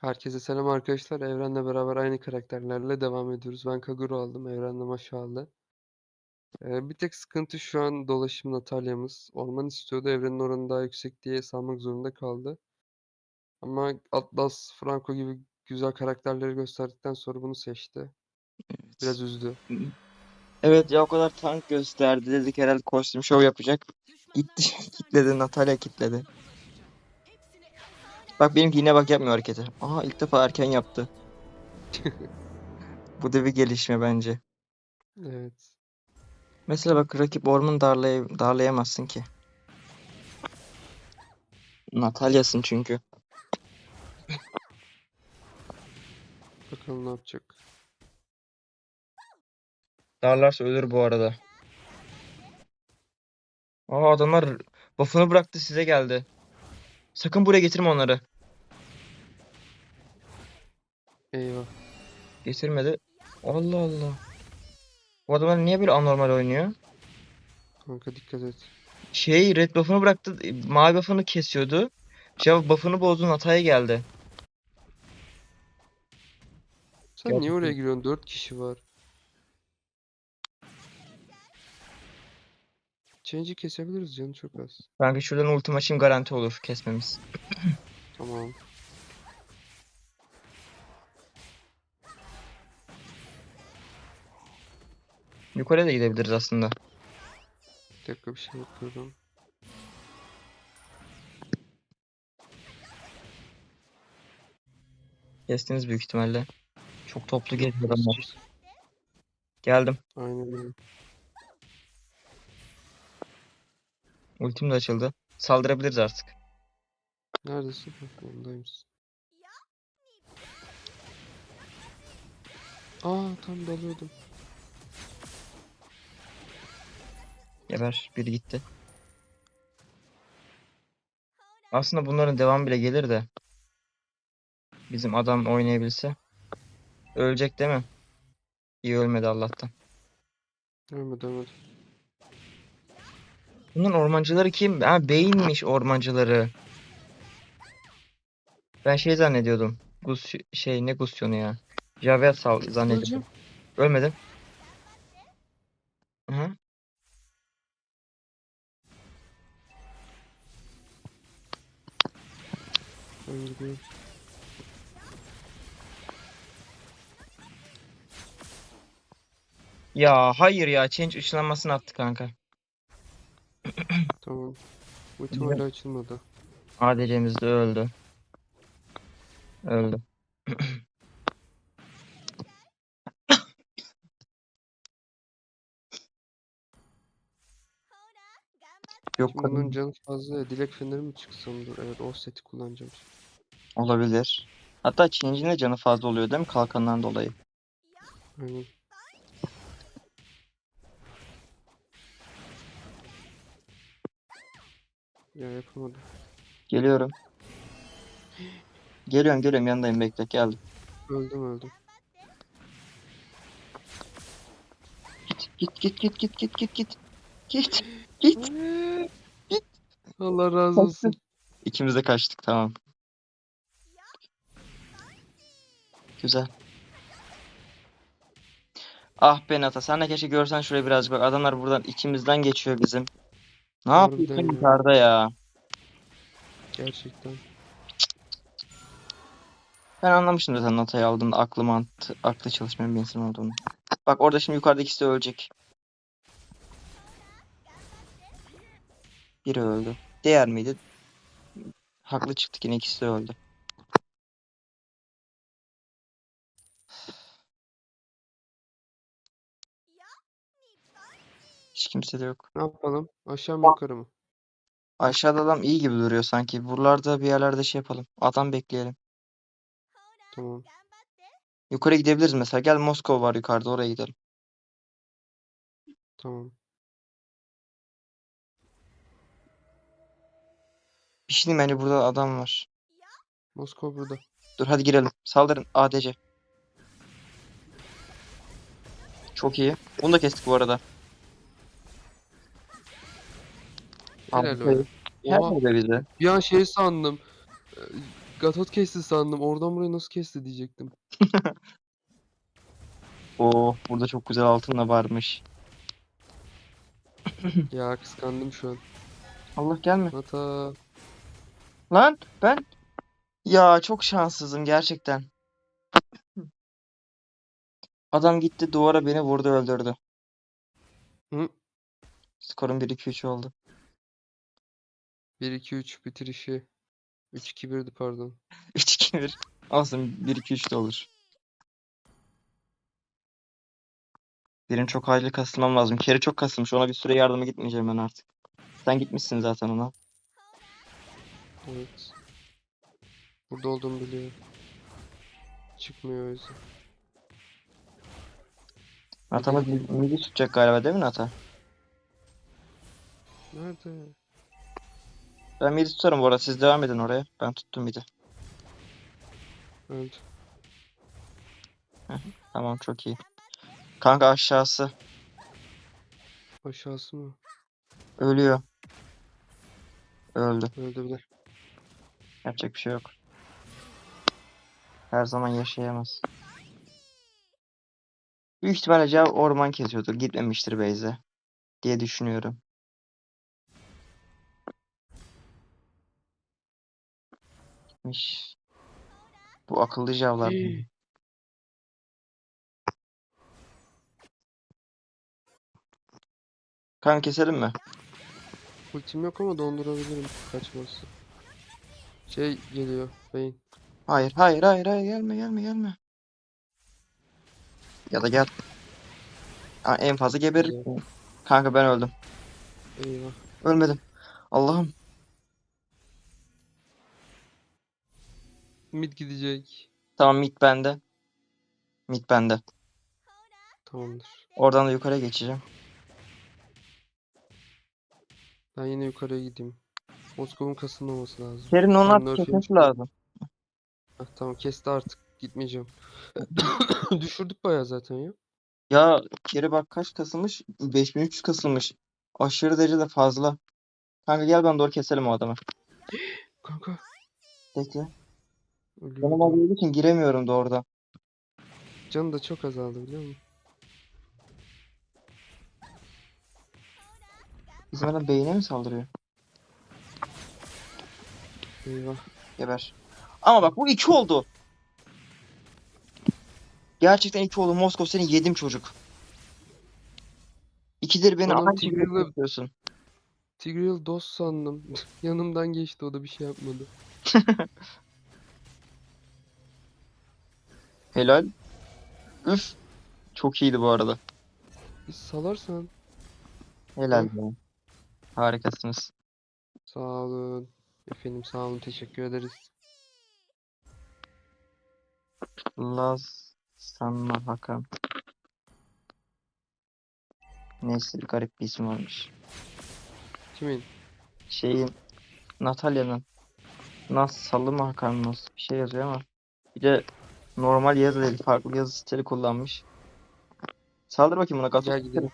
Herkese selam arkadaşlar. Evren'le beraber aynı karakterlerle devam ediyoruz. Ben Kagura aldım. Evren de Maşa aldı. Ee, bir tek sıkıntı şu an dolaşım Natalya'mız. Orman istiyordu. Evren'in oranı daha yüksek diye salmak zorunda kaldı. Ama Atlas, Franco gibi güzel karakterleri gösterdikten sonra bunu seçti. Biraz üzdü. Evet ya o kadar tank gösterdi dedik herhalde kostüm şov yapacak. Gitti kitledi Natalya kitledi. Bak benimki yine bak yapmıyor hareketi. Aha ilk defa erken yaptı. Bu da bir gelişme bence. Evet. Mesela bak rakip orman darlay darlayamazsın ki. Natalya'sın çünkü. Bakalım ne yapacak. Darlarsa ölür bu arada. Aa adamlar buff'ını bıraktı size geldi. Sakın buraya getirme onları. Eyvah. Getirmedi. Allah Allah. Bu adamlar niye böyle anormal oynuyor? Kanka dikkat et. Şey red buff'ını bıraktı. Mavi buff'ını kesiyordu. Şey buff'ını bozdu hataya geldi. Sen niye Gerçekten. oraya giriyorsun? Dört kişi var. Change'i kesebiliriz canı çok az. Kanka şuradan ultim açayım garanti olur kesmemiz. Tamam. Yukarıya da gidebiliriz aslında. Bir dakika bir şey yapıyorum. Kestiniz büyük ihtimalle. Çok toplu geziyor adamlar. Geldim. Aynen öyle. Ultim de açıldı. Saldırabiliriz artık. Neredesin? Ondaymışsın. Aa tam dalıyordum. Geber. Biri gitti. Aslında bunların devam bile gelir de. Bizim adam oynayabilse. Ölecek değil mi? İyi ölmedi Allah'tan. Ölmedi ölmedi. Bunun ormancıları kim? Ha beyinmiş ormancıları. Ben şey zannediyordum. Gus şey ne Gusyonu ya? Javert sal zannediyordum. Ölmedim. Hı. Gidiyorum. Ya hayır ya change ışınlanmasını attı kanka. Tamam. Ultim hala açılmadı. ADC'miz de öldü. Öldü. Yok Şimdi bunun canı fazla ya. Dilek feneri mi çıksam dur. Evet o seti kullanacağım. olabilir. Hatta change'in de canı fazla oluyor değil mi kalkandan dolayı? Aynen. Ya yapamadım. Geliyorum. Geliyorum geliyorum yanındayım bekle geldim. Öldüm öldüm. Git git git git git git git. Git. Git. Git. Allah razı olsun. İkimiz de kaçtık tamam. Güzel. Ah be Nata sen de keşke görsen şurayı birazcık bak adamlar buradan içimizden geçiyor bizim. Ne Harbiden yapıyorsun ya. yukarıda ya? Gerçekten. Ben anlamıştım zaten Nata'yı aldığımda aklı mantı, aklı çalışmayan bir insan olduğunu. Bak orada şimdi yukarıda ikisi de ölecek. Biri öldü. Diğer miydi? Haklı çıktık yine ikisi de öldü. Hiç kimse de yok. Ne yapalım? Aşağı mı yukarı mı? Aşağıda adam iyi gibi duruyor sanki. Buralarda bir yerlerde şey yapalım. Adam bekleyelim. Tamam. Yukarı gidebiliriz mesela. Gel Moskova var yukarıda oraya gidelim. Tamam. Bir şey diyeyim bence burada adam var. Moskova burada. Dur hadi girelim. Saldırın ADC. Çok iyi. Bunu da kestik bu arada. Helal. Her bize. bir an şey sandım. Ee, Gatot kesti sandım. Oradan buraya nasıl kesti diyecektim. Oo, burada çok güzel altın da varmış. Ya kıskandım şu an. Allah gelme. Hata. Lan ben ya çok şanssızım gerçekten. Adam gitti duvara beni vurdu öldürdü. Hı. Skorum 1-2-3 oldu. 1-2-3 bitirişi. 3-2-1'di pardon. 3-2-1. Olsun 1-2-3 de olur. Benim çok acil kasılmam lazım. Keri çok kasılmış. Ona bir süre yardıma gitmeyeceğim ben artık. Sen gitmişsin zaten ona. Evet. Burada olduğumu biliyor. Çıkmıyor o yüzden. Atamız mid- midi tutacak galiba değil mi Nata? Nerede? Ben midi tutarım bu arada. Siz devam edin oraya. Ben tuttum midi. Öldü. Tamam çok iyi. Kanka aşağısı. Aşağısı mı? Ölüyor. Öldü. Öldü bile. Yapacak bir şey yok. Her zaman yaşayamaz. Büyük ihtimalle cevap orman kesiyordur. Gitmemiştir Beyze. Diye düşünüyorum. Gitmiş. Bu akıllı javlar. Hii. Kanka keselim mi? Ultim yok ama dondurabilirim kaçması. Şey geliyor. Beyin. Hayır, hayır, hayır, hayır. Gelme, gelme, gelme. Ya da gel. Ha, en fazla geberirsin. Kanka ben öldüm. Eyvah. Ölmedim. Allah'ım. Mid gidecek. Tamam mid bende. Mid bende. Tamamdır. Oradan da yukarıya geçeceğim. Ben yine yukarıya gideyim. Moskova'nın kasılmaması lazım. Kerin onu artık kesmesi lazım. Heh, tamam kesti artık. Gitmeyeceğim. Düşürdük bayağı zaten ya. Ya Keri bak kaç kasılmış? 5300 kasılmış. Aşırı derecede fazla. Kanka gel ben doğru keselim o adamı. Kanka. Bekle. Ölüyor Canım olduğu için giremiyorum da orada. Canı da çok azaldı biliyor musun? Adam beyine mi saldırıyor? Eyvah. Geber. Ama bak bu iki oldu. Gerçekten iki oldu. Moskov seni yedim çocuk. İkidir beni Adam aynı şekilde Tigreal'ı- yapıyorsun. Tigreal dost sandım. Yanımdan geçti o da bir şey yapmadı. Helal. Üf. Çok iyiydi bu arada. Bir salarsan. Helal be. Harikasınız. Sağ olun. Efendim sağ olun teşekkür ederiz. Laz Sanma Hakan. Neyse garip bir isim varmış. Kimin? Şeyin Natalya'nın Nas Salı mı Hakan Nas bir şey yazıyor ama bir de normal yazı değil farklı yazı stili kullanmış. Saldır bakayım buna Gatot. Gel gidelim.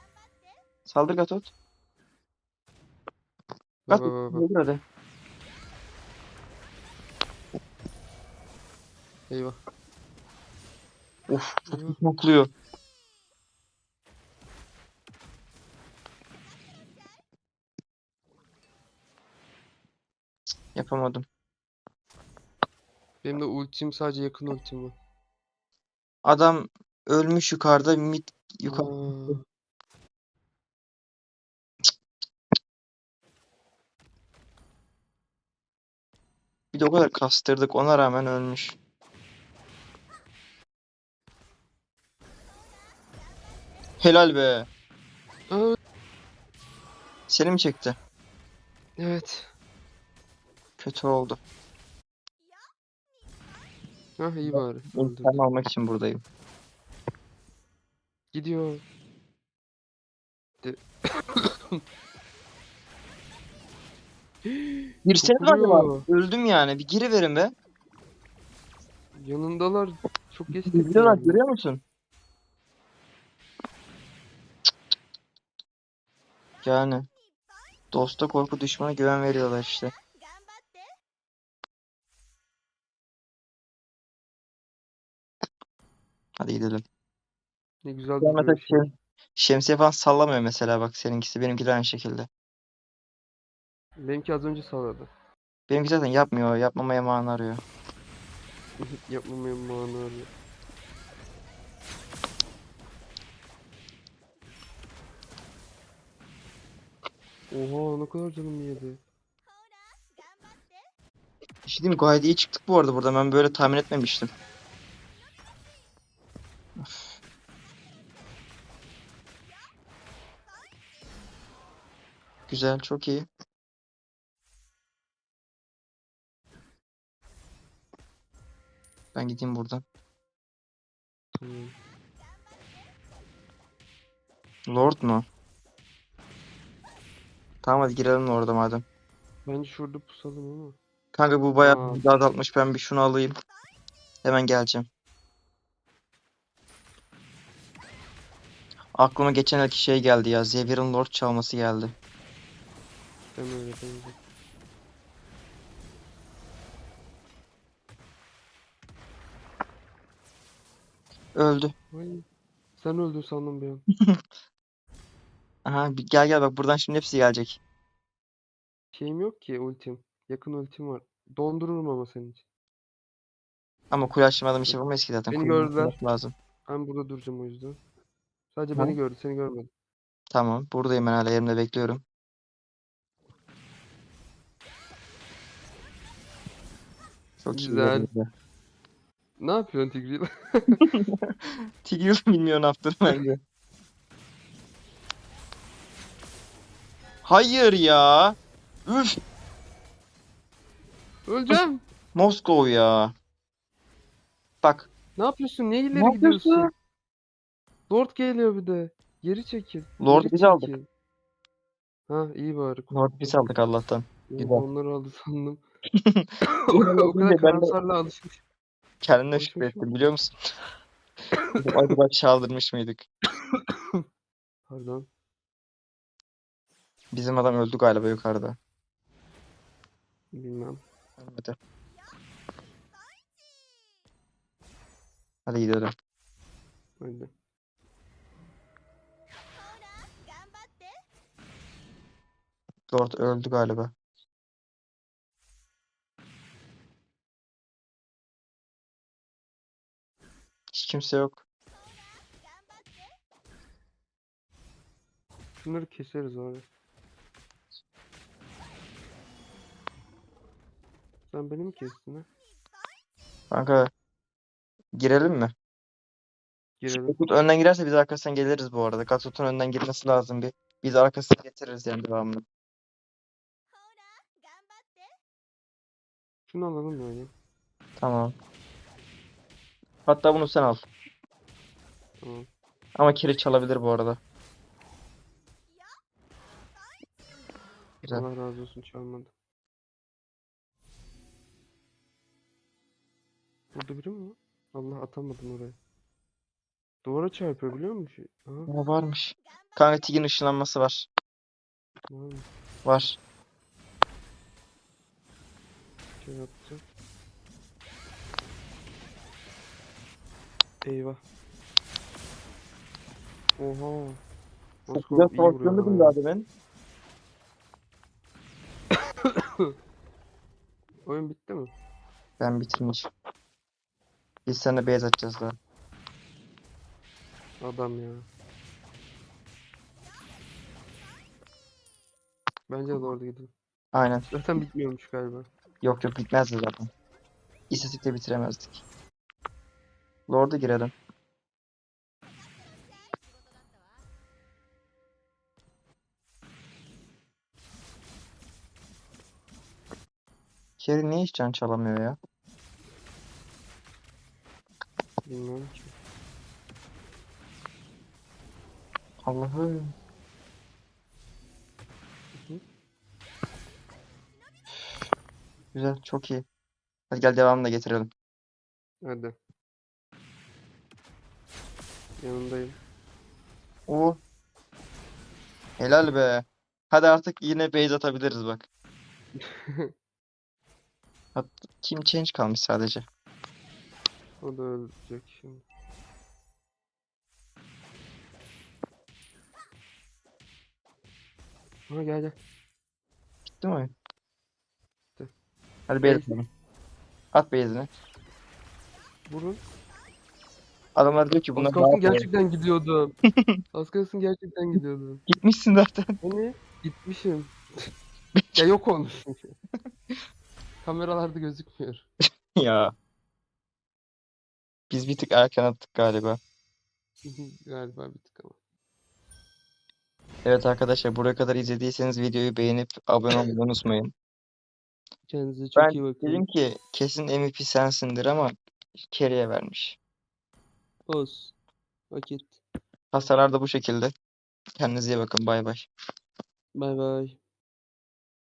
Saldır Gatot. Gatot saldır hadi. Eyvah. Of çok smokluyor. Yapamadım. Benim de ultim sadece yakın ultim var. Adam ölmüş yukarıda mid yukarı. Aa, Bir de o kadar kastırdık ona rağmen ölmüş. Helal be. Aa, Seni mi çekti? evet. Kötü oldu. Hah iyi bari. Öldürdü. İntikam almak için buradayım. Gidiyor. De- Girsene mi acaba? vuruyor. Öldüm yani. Bir giri verin be. Yanındalar. Çok geç İzliyorlar tepki görüyor musun? Yani. Dosta korku düşmana güven veriyorlar işte. Hadi gidelim. Ne güzel mesela duruyor şey. şem- şemsiye falan sallamıyor mesela bak seninkisi. Benimki de aynı şekilde. Benimki az önce salladı. Benimki zaten yapmıyor. Yapmamaya mana arıyor. Yapmamaya mana arıyor. Oha ne kadar canım yedi. Bir şey diyeyim mi? Gayet iyi çıktık bu arada burada. Ben böyle tahmin etmemiştim. Güzel, çok iyi. Ben gideyim buradan. Tamam. Lord mu? Tamam hadi girelim orada madem. Bence şurada pusalım ama. Kanka bu bayağı Aa. bir azaltmış. Ben bir şunu alayım. Hemen geleceğim. Aklıma geçen elki şey geldi ya. Xavier'ın Lord çalması geldi. Ben öyle bence. Öldü. Ay. Sen öldün sandım bir an. Aha bir gel gel bak buradan şimdi hepsi gelecek. Şeyim yok ki ultim. Yakın ultim var. Dondururum ama senin için. Ama kule açmadan bir şey yapamayız ki zaten. Beni Kuleyi gördüler. açmak lazım. Ben burada duracağım o yüzden. Sadece Ha? beni gördü, seni görmedi. Tamam. Buradayım ben hala yerimde bekliyorum. Çok iyi Güzel. Ne yapıyorsun Tigreal? Tigreal bilmiyor ne yaptığını bence. Hayır ya. Üf. Öleceğim. Moskov ya. Bak. Ne yapıyorsun? Niye ileri Ne gidiyorsun? yapıyorsun? Lord geliyor bir de. Geri çekil. Lord geri biz aldık. Ha iyi bari. Lord biz aldık Allah'tan. Güzel. Onları aldı sandım. O, Onları o kadar karamsarlığa alışmış. Kendine şükrettim biliyor musun? Acaba çaldırmış mıydık? Pardon. Bizim adam öldü galiba yukarıda. Bilmem. Hadi. Hadi gidelim. Hadi. Lord öldü galiba. Kimse yok. Şunları keseriz abi. Sen beni mi kestin ha? Kanka girelim mi? Girelim. Gatut önden girerse biz arkasından geliriz bu arada. Gatut'un önden girmesi lazım bir. Biz arkasından getiririz yani devamını. Şunu alalım böyle. Tamam. Hatta bunu sen al. Tamam. Ama kiri çalabilir bu arada. Güzel. Allah razı olsun çalmadı. Burada biri mi var? Allah atamadım oraya. Duvara çarpıyor biliyor musun? Aha, Ne varmış? Kanka Tig'in ışınlanması var. var mı? Var. Şey yaptı. Eyvah. Oha. Çok güzel savaştırmadın ha. daha demin. Oyun bitti mi? Ben bitirmiş. Biz seninle beyaz atacağız daha. Adam ya. Bence de orada gidelim. Aynen. Zaten bitmiyormuş galiba. Yok yok bitmezdi zaten. İstatistikte bitiremezdik. Lord'a girelim. Kerry niye hiç can çalamıyor ya? Bilmiyorum ki. Allah'ım. Hı. Güzel, çok iyi. Hadi gel devamını da getirelim. Hadi. Yanındayım. Oo. Helal be. Hadi artık yine base atabiliriz bak. Hat Kim change kalmış sadece. O da ölecek şimdi. Ha gel gel. Gitti mi? Gitti. Hadi base atalım. At base'ini. Vurun. Adamlar diyor ki bunlar gerçek... gerçekten gidiyordum. Az kalsın gerçekten gidiyordum. Gitmişsin zaten. Hani gitmişim. ya yok olmuşum. Kameralarda gözükmüyor. ya. Biz bir tık erken attık galiba. Galiba bir tık ama. Evet arkadaşlar buraya kadar izlediyseniz videoyu beğenip abone olmayı unutmayın. Kendinize çok Ben iyi bakın. dedim ki kesin MVP sensindir ama Kerry'e vermiş. Olsun. Vakit. Hasarlar da bu şekilde. Kendinize iyi bakın. Bay bay. Bay bay.